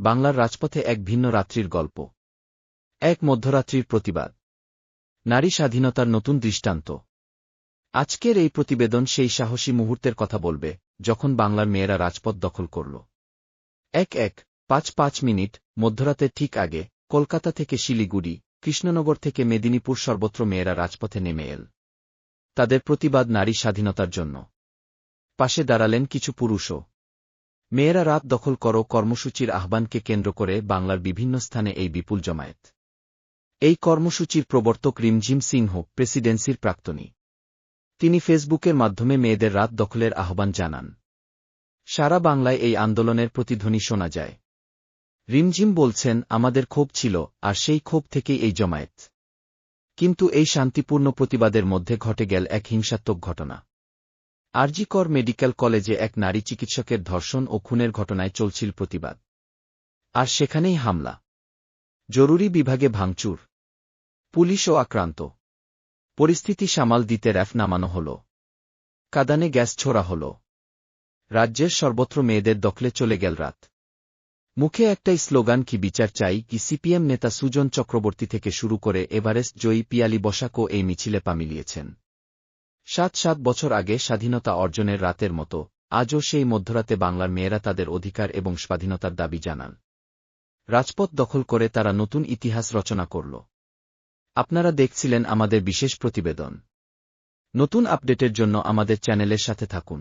বাংলার রাজপথে এক ভিন্ন রাত্রির গল্প। এক মধ্যরাত্রির প্রতিবাদ। নারী স্বাধীনতার নতুন দৃষ্টান্ত। আজকের এই প্রতিবেদন সেই সাহসী মুহূর্তের কথা বলবে, যখন বাংলার মেয়েরা রাজপথ দখল করল। এক এক, পাঁচ পাঁচ মিনিট মধ্যরাতের ঠিক আগে, কলকাতা থেকে শিলিগুড়ি, কৃষ্ণনগর থেকে মেদিনীপুর সর্বত্র মেয়েরা রাজপথে নেমে এল। তাদের প্রতিবাদ নারী স্বাধীনতার জন্য। পাশে দাঁড়ালেন কিছু পুরুষও। মেয়েরা রাত দখল করো কর্মসূচির আহ্বানকে কেন্দ্র করে বাংলার বিভিন্ন স্থানে এই বিপুল জমায়েত। এই কর্মসূচির প্রবর্তক রিমঝিম সিংহ, প্রেসিডেন্সির প্রাক্তনী। তিনি ফেসবুকের মাধ্যমে মেয়েদের রাত দখলের আহ্বান জানান। সারা বাংলায় এই আন্দোলনের প্রতিধ্বনি শোনা যায়। রিমঝিম বলছেন, আমাদের ক্ষোভ ছিল, আর সেই ক্ষোভ থেকেই এই জমায়েত। কিন্তু এই শান্তিপূর্ণ প্রতিবাদের মধ্যে ঘটে গেল এক হিংসাত্মক ঘটনা। আরজিকর মেডিকেল কলেজে এক নারী চিকিৎসকের ধর্ষণ ও খুনের ঘটনায় চলছিল প্রতিবাদ। আর সেখানেই হামলা। জরুরি বিভাগে ভাঙচুর। পুলিশও আক্রান্ত। পরিস্থিতি সামাল দিতে র্যাফ নামানো হল। কাদানে গ্যাস ছোড়া হল। রাজ্যের সর্বত্র মেয়েদের দখলে চলে গেল রাত। মুখে একটাই স্লোগান, কি বিচার চাই? কি সিপিএম নেতা সুজন চক্রবর্তী থেকে শুরু করে এভারেস্ট জয়ী পিয়ালি বসাকও এই মিছিলে পা মিলিয়েছেন। সাত সাত বছর আগে স্বাধীনতা অর্জনের রাতের মতো, আজও সেই মধ্যরাতে বাংলার মেয়েরা তাদের অধিকার এবং স্বাধীনতার দাবি জানান। রাজপথ দখল করে তারা নতুন ইতিহাস রচনা করল। আপনারা দেখছিলেন আমাদের বিশেষ প্রতিবেদন। নতুন আপডেটের জন্য আমাদের চ্যানেলের সাথে থাকুন।